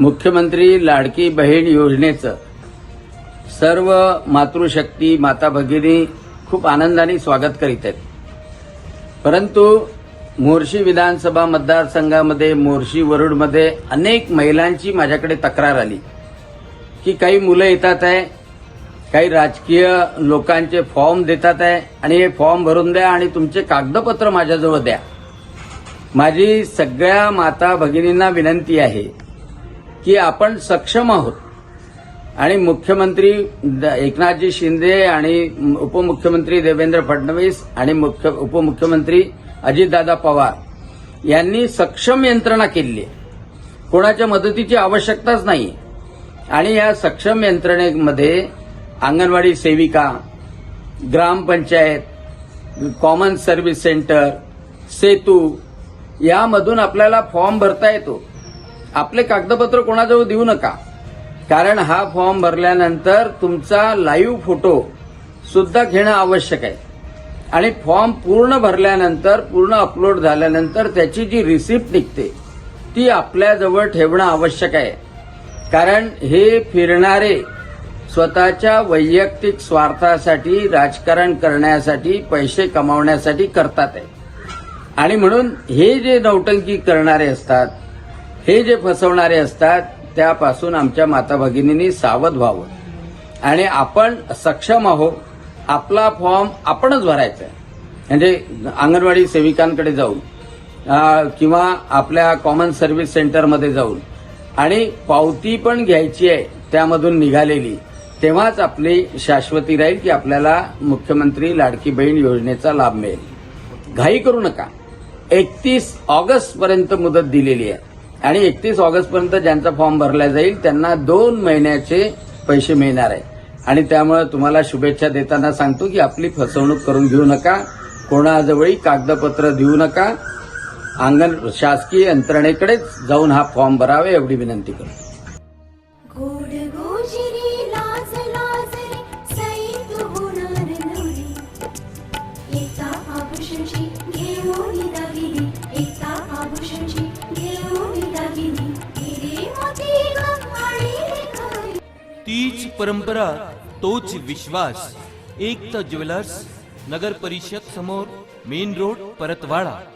मुख्यमंत्री लाडकी बहीण योजनेचं सर्व मातृशक्ती माता भगिनी खूप आनंदाने स्वागत करीत आहेत. परंतु मोर्शी विधानसभा मतदारसंघामध्ये मोर्शी वरुडमध्ये अनेक महिलांची माझ्याकडे तक्रार आली. की काही मुलं येतात आहे काही राजकीय लोकांचे फॉर्म देतात आहे आणि हे फॉर्म भरून द्या आणि तुमचे कागदपत्र माझ्याजवळ द्या. माझी सगळ्या माता भगिनींना विनंती आहे की आपण सक्षम आहोत. आणि मुख्यमंत्री द- एकनाथजी शिंदे आणि उपमुख्यमंत्री देवेंद्र फडणवीस आणि मुख्य उपमुख्यमंत्री अजितदादा पवार यांनी सक्षम यंत्रणा केली आहे. कोणाच्या मदतीची आवश्यकताच नाही. आणि या सक्षम यंत्रणेमध्ये अंगणवाडी सेविका gram panchayat common service centre Setu यामधून आपल्याला फॉर्म भरता येतो. आपले कागदपत्र कोणाजवळ देऊ नका. कारण हा फॉर्म भरल्यानंतर तुमचा लाईव्ह फोटो सुद्धा घेणं आवश्यक आहे. आणि फॉर्म पूर्ण भरल्यानंतर पूर्ण अपलोड झाल्यानंतर त्याची जी रिसिप्ट निघते ती आपल्याजवळ ठेवणं आवश्यक आहे. कारण हे फिरणारे स्वतःच्या वैयक्तिक स्वार्थासाठी राजकारण करण्यासाठी पैसे कमावण्यासाठी करतात आहे. आणि म्हणून हे जे नौटंकी करणारे असतात हे जे फसवणारे असतात त्यापासून आमच्या माता भगिनींनी सावध व्हावं. आणि आपण सक्षम आहोत आपला फॉर्म आपणच भरायचा आहे. म्हणजे अंगणवाडी सेविकांकडे जाऊन किंवा आपल्या कॉमन सर्व्हिस सेंटरमध्ये जाऊन आणि पावती पण घ्यायची आहे त्यामधून निघालेली तेव्हाच आपली शाश्वती राहील की आपल्याला मुख्यमंत्री लाडकी बहीण योजनेचा लाभ मिळेल. घाई करू नका. एकतीस ऑगस्ट पर्यंत मुदत दिलेली आहे. आणि एकतीस ऑगस्ट पर्यंत ज्यांचा फॉर्म भरला जाईल त्यांना दोन महिन्याचे पैसे मिळणार आहे. आणि त्यामुळे तुम्हाला शुभेच्छा देताना सांगतो की आपली फसवणूक करून घेऊ नका कोणाजवळी कागदपत्र देऊ नका. अंगण शासकीय यंत्रणेकडेच जाऊन हा फॉर्म भरावे एवढी विनंती करतो. तीच परंपरा तोच विश्वास. एकता ज्वेलर्स नगर परिषद समोर मेन रोड परतवाडा.